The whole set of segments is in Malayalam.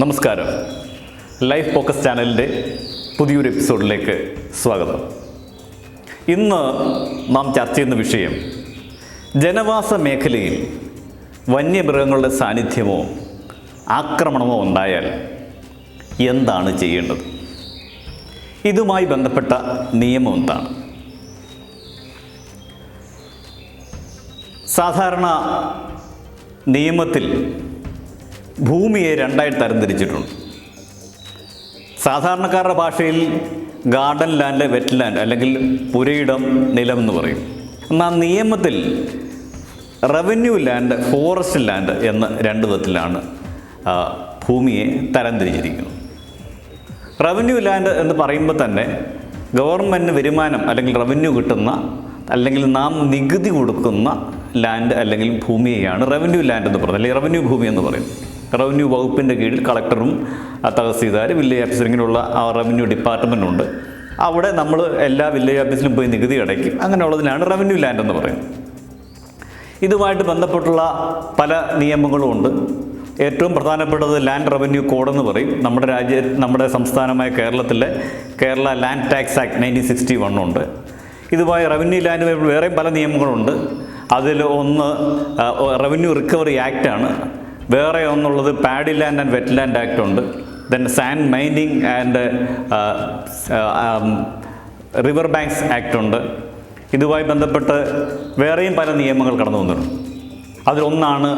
നമസ്കാരം. ലൈഫ് ഫോക്കസ് ചാനലിന്റെ പുതിയൊരു എപ്പിസോഡിലേക്ക് സ്വാഗതം. ഇന്ന് നാം ചർച്ച ചെയ്യുന്ന വിഷയം ജനവാസ മേഖലയിൽ വന്യമൃഗങ്ങളുടെ സാന്നിധ്യമോ ആക്രമണമോ ഉണ്ടായാൽ എന്താണ് ചെയ്യേണ്ടത്? ഇതുമായി ബന്ധപ്പെട്ട നിയമം എന്താണ്? സാധാരണ നിയമത്തിൽ ഭൂമിയെ രണ്ടായി തരംതിരിച്ചിട്ടുണ്ട്. സാധാരണക്കാരുടെ ഭാഷയിൽ ഗാർഡൻ ലാൻഡ് വെറ്റ് ലാൻഡ് അല്ലെങ്കിൽ പുരയിടം നിലം എന്ന് പറയും. എന്നാൽ നിയമത്തിൽ റവന്യൂ ലാൻഡ് ഫോറസ്റ്റ് ലാൻഡ് എന്ന രണ്ട് വിധത്തിലാണ് ഭൂമിയെ തരംതിരിച്ചിരിക്കുന്നത്. റവന്യൂ ലാൻഡ് എന്ന് പറയുമ്പോൾ തന്നെ ഗവൺമെന്റ് വരുമാനം അല്ലെങ്കിൽ റവന്യൂ കിട്ടുന്ന അല്ലെങ്കിൽ നാം നികുതി കൊടുക്കുന്ന ലാൻഡ് അല്ലെങ്കിൽ ഭൂമിയെയാണ് റവന്യൂ ലാൻഡ് എന്ന് പറയുന്നത് അല്ലെങ്കിൽ റവന്യൂ ഭൂമി എന്ന് പറയും റവന്യൂ വകുപ്പിന്റെ കീഴിൽ കളക്ടറും തഹസീൽദാർ വില്ലേജ് ഓഫീസർ ഇങ്ങനെയുള്ള ആ റവന്യൂ ഡിപ്പാർട്ട്മെന്റ് ഉണ്ട്. അവിടെ നമ്മൾ എല്ലാ വില്ലേജ് ഓഫീസിലും പോയി നികുതി അടയ്ക്കും. അങ്ങനെയുള്ളതിനാണ് റവന്യൂ ലാൻഡ് എന്ന് പറയുന്നത്. ഇതുമായിട്ട് ബന്ധപ്പെട്ടുള്ള പല നിയമങ്ങളും ഉണ്ട്. ഏറ്റവും പ്രധാനപ്പെട്ടത് ലാൻഡ് റവന്യൂ കോഡ് എന്ന് പറയും. നമ്മുടെ രാജ്യ നമ്മുടെ സംസ്ഥാനമായ കേരളത്തിലെ Kerala land tax act nineteen sixty one ഉണ്ട്. ഇതുമായി റവന്യൂ ലാൻഡുമായി വേറെയും പല നിയമങ്ങളുണ്ട്. അതിൽ ഒന്ന് റവന്യൂ റിക്കവറി ആക്റ്റാണ് വേറെ ഒന്നുള്ളത് paddy land and wet land act ഉണ്ട്. Then sand mining and river banks act ഉണ്ട്. ഇതുമായി ബന്ധപ്പെട്ട് വേറെയും പല നിയമങ്ങൾ കടന്നു വന്നിട്ടുണ്ട്. അതിലൊന്നാണ്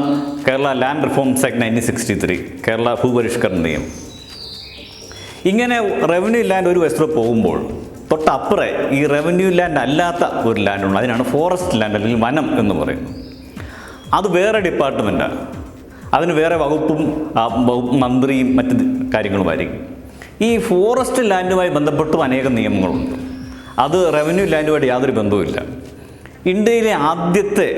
Kerala land reforms act nineteen sixty three Kerala ഭൂപരിഷ്കരണ നിയമം. ഇങ്ങനെ റവന്യൂ ലാൻഡ് ഒരു വശത്ത് പോകുമ്പോൾ തൊട്ടപ്പുറേ ഈ റവന്യൂ ലാൻഡ് അല്ലാത്ത ഒരു ലാൻഡുണ്ട് അതിനാണ് ഫോറസ്റ്റ് ലാൻഡ് അല്ലെങ്കിൽ വനം എന്ന് പറയുന്നത്. അത് വേറെ ഡിപ്പാർട്ട്മെന്റാണ് അതിന് വേറെ വകുപ്പും മന്ത്രിയും മറ്റ് കാര്യങ്ങളുമായിരിക്കും. ഈ ഫോറസ്റ്റ് ലാൻഡുമായി ബന്ധപ്പെട്ടും അനേകം നിയമങ്ങളുണ്ട്. അത് റവന്യൂ ലാൻഡുമായിട്ട് യാതൊരു ബന്ധവുമില്ല. ഇന്ത്യയിലെ ആദ്യത്തെ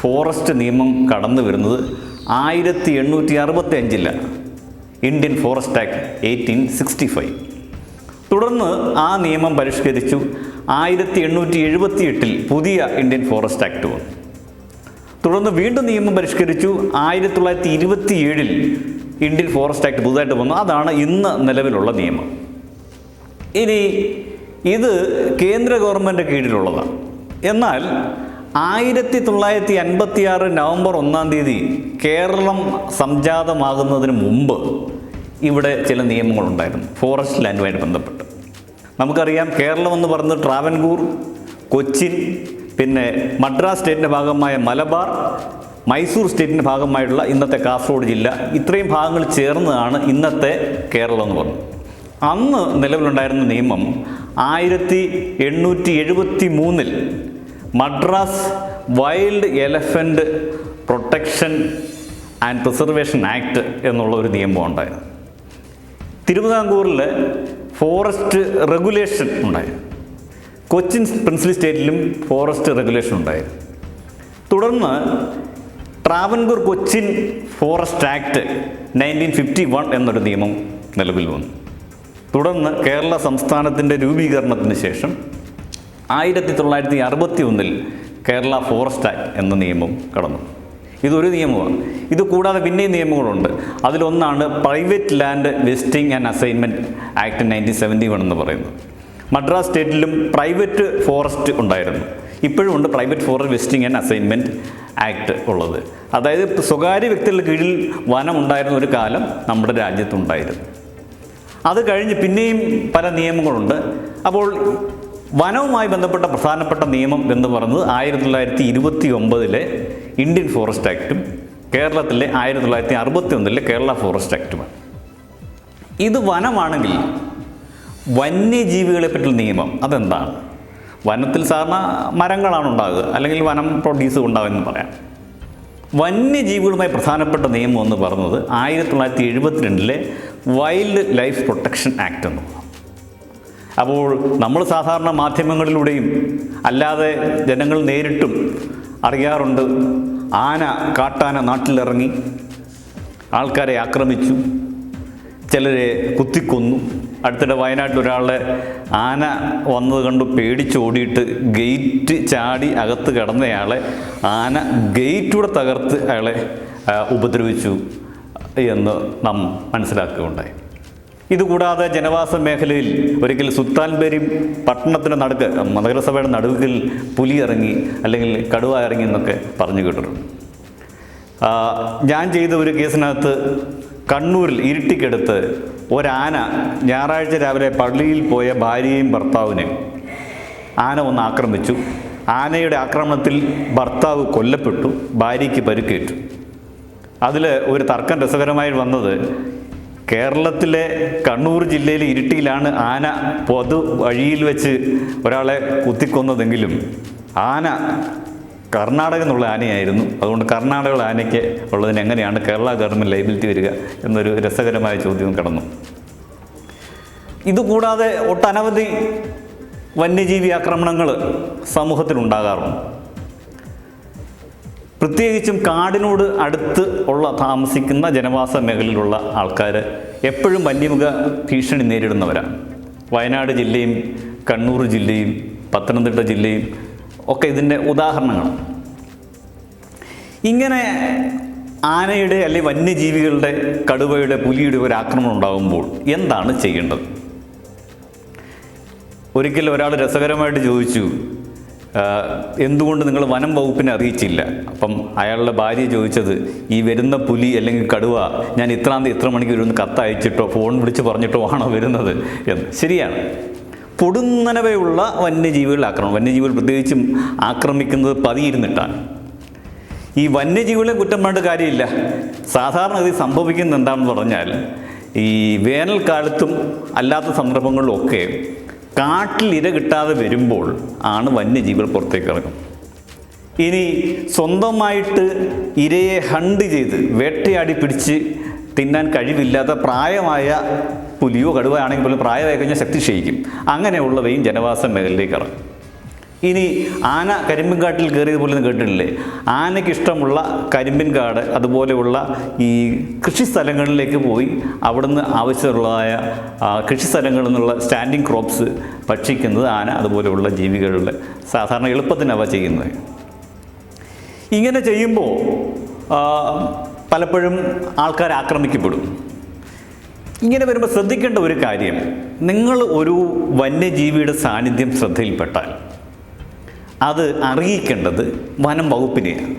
ഫോറസ്റ്റ് നിയമം കടന്നു വരുന്നത് ആയിരത്തി എണ്ണൂറ്റി അറുപത്തി അഞ്ചിലാണ് Indian forest act eighteen sixty five. തുടർന്ന് ആ നിയമം പരിഷ്കരിച്ചു. ആയിരത്തി എണ്ണൂറ്റി എഴുപത്തി എട്ടിൽ പുതിയ ഇന്ത്യൻ ഫോറസ്റ്റ് ആക്ട് വന്നു. തുടർന്ന് വീണ്ടും നിയമം പരിഷ്കരിച്ചു. ആയിരത്തി തൊള്ളായിരത്തി ഇരുപത്തി ഏഴിൽ ഇന്ത്യൻ ഫോറസ്റ്റ് ആക്ട് പുതുതായിട്ട് വന്നു. അതാണ് ഇന്ന് നിലവിലുള്ള നിയമം. ഇനി ഇത് കേന്ദ്ര ഗവൺമെന്റ് കീഴിലുള്ളതാണ്. എന്നാൽ ആയിരത്തി തൊള്ളായിരത്തി അൻപത്തി ആറ് നവംബർ ഒന്നാം തീയതി കേരളം സംജാതമാകുന്നതിന് മുമ്പ് ഇവിടെ ചില നിയമങ്ങളുണ്ടായിരുന്നു. ഫോറസ്റ്റ് ലാൻഡുമായിട്ട് ബന്ധപ്പെട്ട്. നമുക്കറിയാം കേരളം എന്ന് പറയുന്നത് ട്രാവൻകൂർ കൊച്ചിൻ പിന്നെ മദ്രാസ് സ്റ്റേറ്റിന്റെ ഭാഗമായ മലബാർ മൈസൂർ സ്റ്റേറ്റിന്റെ ഭാഗമായിട്ടുള്ള ഇന്നത്തെ കാസർഗോഡ് ജില്ല ഇത്രയും ഭാഗങ്ങൾ ചേർന്നതാണ് ഇന്നത്തെ കേരളം എന്ന് പറയുന്നത് അന്ന് നിലവിലുണ്ടായിരുന്ന നിയമം ആയിരത്തി എണ്ണൂറ്റി എഴുപത്തി മൂന്നിൽ Madras wild elephant protection and preservation act എന്നുള്ള ഒരു നിയമം ഉണ്ടായിരുന്നു. തിരുവിതാംകൂറിൽ ഫോറസ്റ്റ് റെഗുലേഷൻ ഉണ്ടായിരുന്നു. കൊച്ചിൻ പ്രിൻസിലി സ്റ്റേറ്റിലും ഫോറസ്റ്റ് റെഗുലേഷൻ ഉണ്ടായിരുന്നു. തുടർന്ന് Travancore Cochin forest act nineteen fifty one എന്നൊരു നിയമം നിലവിൽ വന്നു. തുടർന്ന് കേരള സംസ്ഥാനത്തിന്റെ രൂപീകരണത്തിന് ശേഷം ആയിരത്തി തൊള്ളായിരത്തി അറുപത്തി ഒന്നിൽ കേരള ഫോറസ്റ്റ് ആക്ട് എന്ന നിയമം കടന്നു. ഇതൊരു നിയമമാണ്. ഇത് കൂടാതെ പിന്നെയും നിയമങ്ങളുണ്ട്. അതിലൊന്നാണ് private land vesting and assignment act nineteen seventy one എന്ന് പറയുന്നത്. മദ്രാസ് സ്റ്റേറ്റിലും പ്രൈവറ്റ് ഫോറസ്റ്റ് ഉണ്ടായിരുന്നു. ഇപ്പോഴും ഉണ്ട് private forest vesting and assignment act ഉള്ളത്. അതായത് സ്വകാര്യ വ്യക്തികളുടെ കീഴിൽ വനം ഉണ്ടായിരുന്ന ഒരു കാലം നമ്മുടെ രാജ്യത്തുണ്ടായിരുന്നു. അത് കഴിഞ്ഞ് പിന്നെയും പല നിയമങ്ങളുണ്ട്. അപ്പോൾ വനവുമായി ബന്ധപ്പെട്ട പ്രധാനപ്പെട്ട നിയമം എന്ന് പറയുന്നത് ആയിരത്തി തൊള്ളായിരത്തി ഇരുപത്തി ഒമ്പതിലെ ഇന്ത്യൻ ഫോറസ്റ്റ് ആക്റ്റും കേരളത്തിലെ ആയിരത്തി തൊള്ളായിരത്തി അറുപത്തി ഒന്നിലെ കേരള ഫോറസ്റ്റ് ആക്റ്റുമാണ് ഇത് വനമാണെങ്കിൽ വന്യജീവികളെ പറ്റിയുള്ള നിയമം അതെന്താണ്? വനത്തിൽ സാധാരണ മരങ്ങളാണ് ഉണ്ടാകുക അല്ലെങ്കിൽ വനം പ്രൊഡ്യൂസ് ഉണ്ടാകുമെന്ന് പറയാം. വന്യജീവികളുമായി പ്രധാനപ്പെട്ട നിയമം എന്ന് പറയുന്നത് ആയിരത്തി തൊള്ളായിരത്തി എഴുപത്തിരണ്ടിലെ വൈൽഡ് ലൈഫ് പ്രൊട്ടക്ഷൻ ആക്ട് എന്ന് അപ്പോൾ നമ്മൾ സാധാരണ മാധ്യമങ്ങളിലൂടെയും അല്ലാതെ ജനങ്ങൾ നേരിട്ടും അറിയാറുണ്ട് ആന കാട്ടാന നാട്ടിലിറങ്ങി ആൾക്കാരെ ആക്രമിച്ചു ചിലരെ കുത്തിക്കൊന്നു അടുത്തിടെ വയനാട്ടിൽ ഒരാളെ ആന വന്നത് കണ്ട് പേടിച്ചോടിയിട്ട് ഗേറ്റ് ചാടി അകത്ത് കിടന്നയാളെ ആന ഗേറ്റൂടെ തകർത്ത് അയാളെ ഉപദ്രവിച്ചു എന്ന് നാം മനസ്സിലാക്കുകയുണ്ടായി. ഇതുകൂടാതെ ജനവാസ മേഖലയിൽ ഒരിക്കൽ സുൽത്താൻബേരി പട്ടണത്തിന്റെ നടുക്ക് നഗരസഭയുടെ നടുവിൽ പുലി ഇറങ്ങി അല്ലെങ്കിൽ കടുവ ഇറങ്ങി എന്നൊക്കെ പറഞ്ഞു കേട്ടിട്ടുണ്ട്. ഞാൻ ചെയ്ത ഒരു കേസിനകത്ത് കണ്ണൂരിൽ ഇരുട്ടിക്കടുത്ത് ഒരാന ഞായറാഴ്ച രാവിലെ പള്ളിയിൽ പോയ ഭാര്യയും ഭർത്താവിനെ ആന ഒന്ന് ആക്രമിച്ചു. ആനയുടെ ആക്രമണത്തിൽ ഭർത്താവ് കൊല്ലപ്പെട്ടു ഭാര്യയ്ക്ക് പരുക്കേറ്റു. അതിൽ ഒരു തർക്കം രസകരമായി വന്നത് കേരളത്തിലെ കണ്ണൂർ ജില്ലയിലെ ഇരിട്ടിയിലാണ് ആന പൊതു വഴിയിൽ വെച്ച് ഒരാളെ കുത്തിക്കൊന്നതെങ്കിലും ആന കർണാടക എന്നുള്ള ആനയായിരുന്നു. അതുകൊണ്ട് കർണാടക ആനയ്ക്ക് ഉള്ളതിന് എങ്ങനെയാണ് കേരള ഗവൺമെന്റ് ലൈബിലിറ്റി വരിക എന്നൊരു രസകരമായ ചോദ്യം കടന്നു. ഇതുകൂടാതെ ഒട്ടനവധി വന്യജീവി ആക്രമണങ്ങൾ സമൂഹത്തിലുണ്ടാകാറുണ്ട് പ്രത്യേകിച്ചും കാടിനോട് അടുത്ത് ഉള്ള താമസിക്കുന്ന ജനവാസ മേഖലയിലുള്ള ആൾക്കാർ എപ്പോഴും വന്യമൃഗ ഭീഷണി നേരിടുന്നവരാണ്. വയനാട് ജില്ലയും കണ്ണൂർ ജില്ലയും പത്തനംതിട്ട ജില്ലയും ഒക്കെ ഇതിന്റെ ഉദാഹരണങ്ങൾ. ഇങ്ങനെ ആനയുടെ അല്ലെങ്കിൽ വന്യജീവികളുടെ കടുവയുടെ പുലിയുടെ ഒരു ആക്രമണം ഉണ്ടാകുമ്പോൾ എന്താണ് ചെയ്യേണ്ടത്? ഒരിക്കൽ ഒരാൾ രസകരമായിട്ട് ചോദിച്ചു "ആ, എന്തുകൊണ്ട് നിങ്ങൾ വനം വകുപ്പിനെ അറിയിച്ചില്ല? അപ്പം അയാളുടെ ഭാര്യ ചോദിച്ചത് ഈ വരുന്ന പുലി അല്ലെങ്കിൽ കടുവ ഞാൻ ഇത്രാം തീയതി ഇത്ര മണിക്ക് വരുമെന്ന് കത്ത് അയച്ചിട്ടോ ഫോൺ വിളിച്ച് പറഞ്ഞിട്ടോ ആണോ വരുന്നത്? എന്ന്. ശരിയാണ്. പൊടുന്നനവയുള്ള വന്യജീവികളുടെ ആക്രമണം. വന്യജീവികൾ പ്രത്യേകിച്ചും ആക്രമിക്കുന്നത് പതിയിരുന്നിട്ടാണ്. ഈ വന്യജീവികളെ കുറ്റം പറഞ്ഞിട്ട് കാര്യമില്ല. സാധാരണഗതി സംഭവിക്കുന്നത് എന്താണെന്ന് പറഞ്ഞാൽ ഈ വേനൽക്കാലത്തും അല്ലാത്ത സന്ദർഭങ്ങളിലൊക്കെ കാട്ടിൽ ഇര കിട്ടാതെ വരുമ്പോൾ ആണ് വന്യജീവികൾ പുറത്തേക്ക് ഇറങ്ങും ഇനി സ്വന്തമായിട്ട് ഇരയെ ഹണ്ട് ചെയ്ത് വേട്ടയാടി പിടിച്ച് തിന്നാൻ കഴിവില്ലാത്ത പ്രായമായ പുലിയോ കടുവ ആണെങ്കിൽ പോലും പ്രായമായി കഴിഞ്ഞാൽ ശക്തി ക്ഷയിക്കും. അങ്ങനെയുള്ളവയും ജനവാസ മേഖലയിലേക്ക് ഇറങ്ങും. ഇനി ആന കരിമ്പിൻകാട്ടിൽ കയറിയത് പോലെ ഒന്ന് കേട്ടിട്ടില്ലേ? ആനയ്ക്ക് ഇഷ്ടമുള്ള കരിമ്പിൻകാട് അതുപോലെയുള്ള ഈ കൃഷി സ്ഥലങ്ങളിലേക്ക് പോയി അവിടുന്ന് ആവശ്യമുള്ളതായ കൃഷി സ്ഥലങ്ങളിൽ നിന്നുള്ള സ്റ്റാൻഡിങ് ക്രോപ്സ് ഭക്ഷിക്കുന്നത് ആന അതുപോലെയുള്ള ജീവികളുടെ സാധാരണ എളുപ്പത്തിന് അവ ചെയ്യുന്നത്. ഇങ്ങനെ ചെയ്യുമ്പോൾ പലപ്പോഴും ആൾക്കാർ ആക്രമിക്കപ്പെടും. ഇങ്ങനെ വരുമ്പോൾ ശ്രദ്ധിക്കേണ്ട ഒരു കാര്യം. നിങ്ങൾ ഒരു വന്യജീവിയുടെ സാന്നിധ്യം ശ്രദ്ധയിൽപ്പെട്ടാൽ അത് അറിയിക്കേണ്ടത് വനം വകുപ്പിനെയാണ്.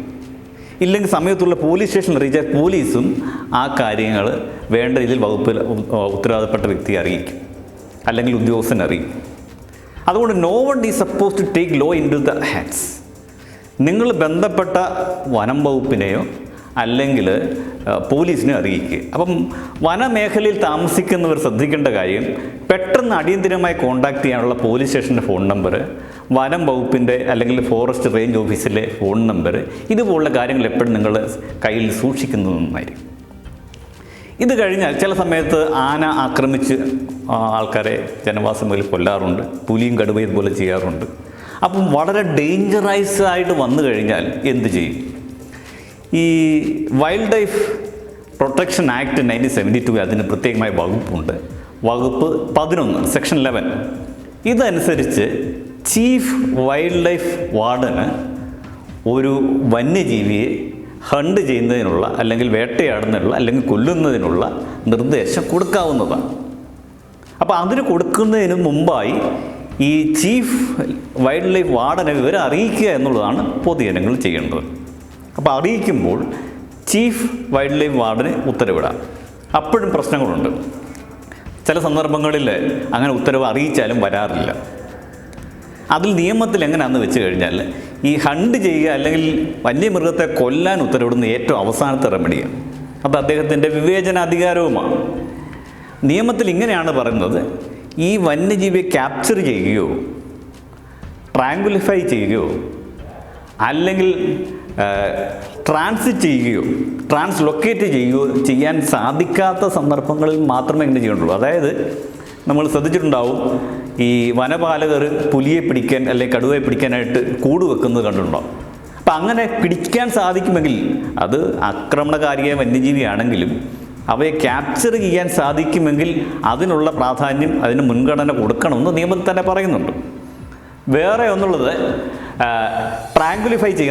ഇല്ലെങ്കിൽ സമയത്തുള്ള പോലീസ് സ്റ്റേഷനിൽ അറിയിച്ചാൽ പോലീസും ആ കാര്യങ്ങൾ വേണ്ട രീതിയിൽ വകുപ്പിൽ ഉത്തരവാദപ്പെട്ട വ്യക്തിയെ അറിയിക്കും. അല്ലെങ്കിൽ ഉദ്യോഗസ്ഥനെ അറിയിക്കും. അതുകൊണ്ട് no one is suppose to take law into the hands നിങ്ങൾ ബന്ധപ്പെട്ട വനം വകുപ്പിനെയോ അല്ലെങ്കിൽ പോലീസിനെ അറിയിക്കുക. അപ്പം വനമേഖലയിൽ താമസിക്കുന്നവർ ശ്രദ്ധിക്കേണ്ട കാര്യം പെട്ടെന്ന് അടിയന്തിരമായി കോണ്ടാക്ട് ചെയ്യാനുള്ള പോലീസ് സ്റ്റേഷന്റെ ഫോൺ നമ്പർ വനം വകുപ്പിന്റെ അല്ലെങ്കിൽ ഫോറസ്റ്റ് റേഞ്ച് ഓഫീസിലെ ഫോൺ നമ്പർ ഇതുപോലുള്ള കാര്യങ്ങൾ എപ്പോഴും നിങ്ങൾ കയ്യിൽ സൂക്ഷിക്കുന്നത് നന്നായിരിക്കും. ഇത് കഴിഞ്ഞാൽ ചില സമയത്ത് ആന ആക്രമിച്ച് ആൾക്കാരെ ജനവാസം മുതൽ കൊല്ലാറുണ്ട് പുലിയും കടുവയും പോലെ ചെയ്യാറുണ്ട്. അപ്പം വളരെ ഡേഞ്ചറൈസ് ആയിട്ട് വന്നു കഴിഞ്ഞാൽ എന്ത് ചെയ്യും? ഈ wildlife protection act nineteen seventy two അതിന് പ്രത്യേകമായ വകുപ്പുണ്ട് വകുപ്പ് പതിനൊന്ന് സെക്ഷൻ ലെവൻ ഇതനുസരിച്ച് ചീഫ് വൈൽഡ് ലൈഫ് വാർഡന് ഒരു വന്യജീവിയെ ഹണ്ട് ചെയ്യുന്നതിനുള്ള അല്ലെങ്കിൽ വേട്ടയാടുന്നതിനുള്ള അല്ലെങ്കിൽ കൊല്ലുന്നതിനുള്ള നിർദ്ദേശം കൊടുക്കാവുന്നതാണ്. അപ്പോൾ അതിന് കൊടുക്കുന്നതിന് മുമ്പായി ഈ ചീഫ് വൈൽഡ് ലൈഫ് വാർഡനെ വിവരം അറിയിക്കുക എന്നുള്ളതാണ് പൊതുജനങ്ങൾ ചെയ്യേണ്ടത്. അപ്പോൾ അറിയിക്കുമ്പോൾ ചീഫ് വൈൽഡ് ലൈഫ് വാർഡിന് ഉത്തരവിടാം. അപ്പോഴും പ്രശ്നങ്ങളുണ്ട്. ചില സന്ദർഭങ്ങളിൽ അങ്ങനെ ഉത്തരവ് അറിയിച്ചാലും വരാറില്ല. അതിൽ നിയമത്തിൽ എങ്ങനെയാണെന്ന് വെച്ച് കഴിഞ്ഞാൽ ഈ ഹണ്ട് ചെയ്യുക അല്ലെങ്കിൽ വന്യമൃഗത്തെ കൊല്ലാൻ ഉത്തരവിടുന്ന ഏറ്റവും അവസാനത്തെ റെമഡിയാണ്. അത് അദ്ദേഹത്തിന്റെ വിവേചനാധികാരവുമാണ്. നിയമത്തിൽ ഇങ്ങനെയാണ് പറയുന്നത്. ഈ വന്യജീവിയെ ക്യാപ്ചർ ചെയ്യുകയോ ട്രാങ്കുലിഫൈ ചെയ്യുകയോ അല്ലെങ്കിൽ ട്രാൻസിറ്റ് ചെയ്യുകയോ ട്രാൻസ്ലൊക്കേറ്റ് ചെയ്യുകയോ ചെയ്യാൻ സാധിക്കാത്ത സന്ദർഭങ്ങളിൽ മാത്രമേ ഇങ്ങനെ ചെയ്യുന്നുള്ളൂ. അതായത് നമ്മൾ ശ്രദ്ധിച്ചിട്ടുണ്ടാവും ഈ വനപാലകർ പുലിയെ പിടിക്കാൻ അല്ലെങ്കിൽ കടുവയെ പിടിക്കാനായിട്ട് കൂട് വെക്കുന്നത് കണ്ടിട്ടുണ്ടാവും അപ്പം അങ്ങനെ പിടിക്കാൻ സാധിക്കുമെങ്കിൽ അത് ആക്രമണകാരിയായ വന്യജീവിയാണെങ്കിലും അവയെ ക്യാപ്ചർ ചെയ്യാൻ സാധിക്കുമെങ്കിൽ അതിനുള്ള പ്രാധാന്യം അതിന് മുൻഗണന കൊടുക്കണമെന്ന് നിയമം തന്നെ പറയുന്നുണ്ട്. വേറെ ഒന്നുള്ളത് ട്രാങ്കുലിഫൈ